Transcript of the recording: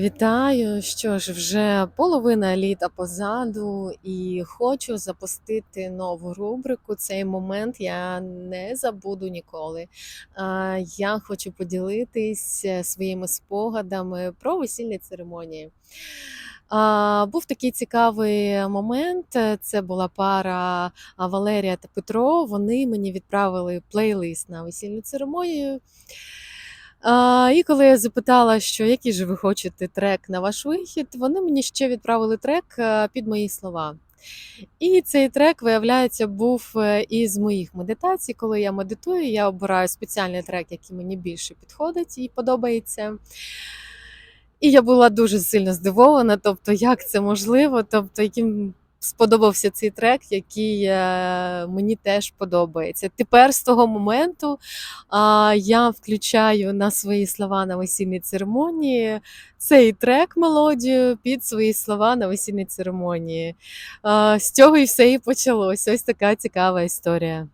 Вітаю! Що ж, вже половина літа позаду, і хочу запустити нову рубрику. Цей момент я не забуду ніколи. Я хочу поділитись е, своїми спогадами про весільні церемонії. Був такий цікавий момент. Це була пара Валерія та Петро. Вони мені відправили плейлист на весільну церемонію. А, і коли я запитала, що який же ви хочете трек на ваш вихід, вони мені ще відправили трек е, під мої слова. І цей трек, виявляється, був е, із моїх медитацій. Коли я медитую, я обираю спеціальний трек, який мені більше підходить і подобається. І я була дуже сильно здивована, тобто, як це можливо, тобто, яким сподобався цей трек, який е, мені теж подобається. Тепер з того моменту я включаю на свої слова на весільній церемонії цей трек, мелодію під свої слова на весільній церемонії. З цього і все і почалося. Ось така цікава історія.